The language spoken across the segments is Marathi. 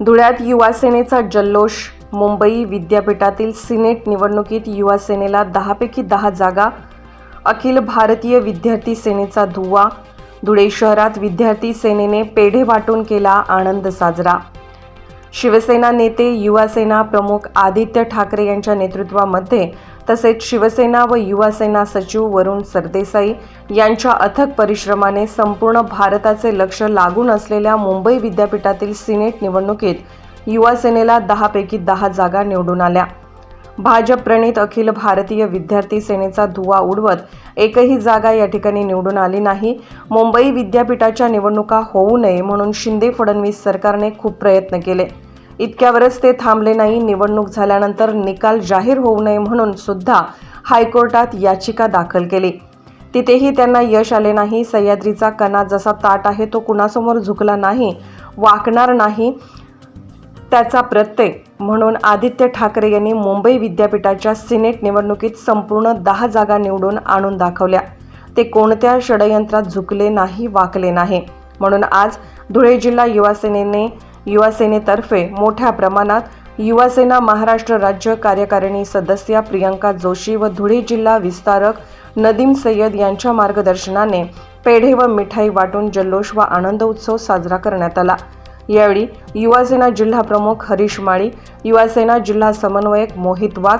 धुळ्यात युवासेनेचा जल्लोष. मुंबई विद्यापीठातील सिनेट निवडणुकीत युवासेनेला दहापैकी दहा जागा. अखिल भारतीय विद्यार्थी सेनेचा धुव्वा. धुळे शहरात विद्यार्थी सेनेने पेढे वाटून केला आनंद साजरा. शिवसेना नेते युवासेना प्रमुख आदित्य ठाकरे यांच्या नेतृत्वामध्ये तसेच शिवसेना व युवासेना सचिव वरुण सरदेसाई यांच्या अथक परिश्रमाने संपूर्ण भारताचे लक्ष लागून असलेल्या मुंबई विद्यापीठातील सिनेट निवडणुकीत युवासेनेला दहापैकी दहा जागा निवडून आल्या. भाजप प्रणित अखिल भारतीय विद्यार्थी सेनेचा धुवा उडवत एकही जागा या ठिकाणी निवडून आली नाही. मुंबई विद्यापीठाच्या निवडणुका होऊ नये म्हणून शिंदे फडणवीस सरकारने खूप प्रयत्न केले. इतक्यावरच ते थांबले नाही. निवडणूक झाल्यानंतर निकाल जाहीर होऊ नये म्हणून सुद्धा हायकोर्टात याचिका दाखल केली. तिथेही त्यांना यश आले नाही. सह्याद्रीचा कणा जसा ताट आहे तो कुणासमोर झुकला नाही वाकणार नाही त्याचा प्रत्यय म्हणून आदित्य ठाकरे यांनी मुंबई विद्यापीठाच्या सिनेट निवडणुकीत संपूर्ण दहा जागा निवडून आणून दाखवल्या. ते कोणत्या षडयंत्रात झुकले नाही वाकले नाही. म्हणून आज धुळे जिल्हा युवा युवासेनेतर्फे मोठ्या प्रमाणात युवासेना महाराष्ट्र राज्य कार्यकारिणी सदस्या प्रियंका जोशी व धुळे जिल्हा विस्तारक नदीम सय्यद यांच्या मार्गदर्शनाने पेढे व मिठाई वाटून जल्लोष व आनंद उत्सव साजरा करण्यात आला. यावेळी युवासेना जिल्हा प्रमुख हरीश माळी युवासेना जिल्हा समन्वयक मोहित वाघ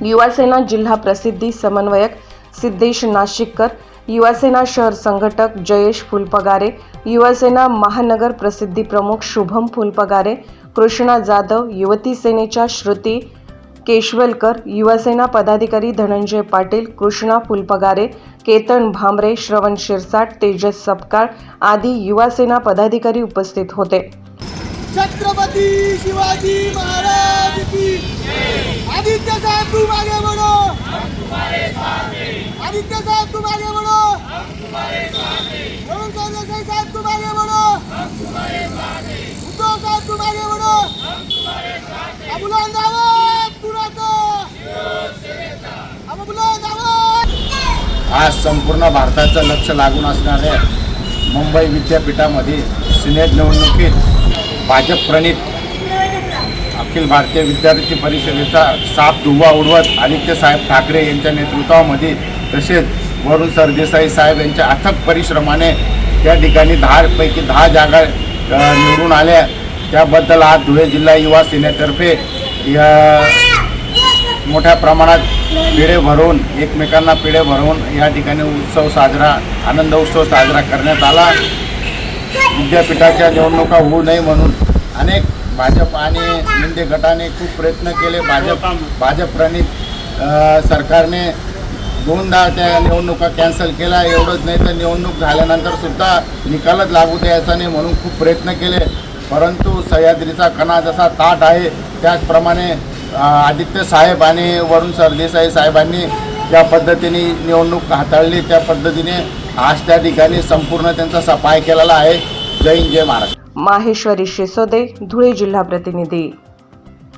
युवासेना जिल्हा प्रसिद्धी समन्वयक सिद्धेश नाशिककर युवासेना शहर संघटक जयेश फुलपगारे युवासेना महानगर प्रसिद्धी प्रमुख शुभम फुलपगारे कृष्णा जाधव युवती सेनेच्या श्रुती केशवलकर युवासेना पदाधिकारी धनंजय पाटील कृष्णा फुलपगारे केतन भांबरे श्रवण शिरसाट तेजस सपकाळ आदी युवासेना पदाधिकारी उपस्थित होते. छत्रपती शिवाजी महाराज उद्धव आवाज आवाज आज संपूर्ण भारताचं लक्ष लागून असणाऱ्या मुंबई विद्यापीठामध्ये सिनेट निवडणुकीत भाजप प्रणित अखिल भारतीय विद्यार्थी परिषदेचा साप धुव्वा उडवत आदित्य साहेब ठाकरे यांच्या नेतृत्वामध्ये तसेच वरुण सरदेसाई साहेब यांच्या अथक परिश्रमाने त्या ठिकाणी दहापैकी दहा जागा निवडून आल्या. त्याबद्दल आज धुळे जिल्हा युवा सेनेतर्फे या मोठ्या प्रमाणात पिढे भरवून एकमेकांना पिढे भरवून या ठिकाणी उत्सव साजरा आनंद उत्सव साजरा करण्यात आला. विद्यापीठाच्या निवडणुका होऊ नये म्हणून अनेक भाजप आणि शिंदे गटाने खूप प्रयत्न केले. भाजप भाजप प्रणित सरकारने दोनदा त्या निवडणुका कॅन्सल केल्या एवढंच नाही तर निवडणूक झाल्यानंतर सुद्धा निकालच लागू द्यायचा नाही म्हणून खूप प्रयत्न केले. परंतु सह्याद्रीचा कणा जसा ताट आहे त्याचप्रमाणे आदित्य साहेब आणि वरुण सरदेसाई साहेबांनी ज्या पद्धतीने निवडणूक हाताळली. त्या पद्धतीने आज त्या ठिकाणी संपूर्ण त्यांचा सफाय केलेला आहे. जय हिंद जय महाराष्ट्र. माहेश्वरी शिसोदे धुळे जिल्हा प्रतिनिधी.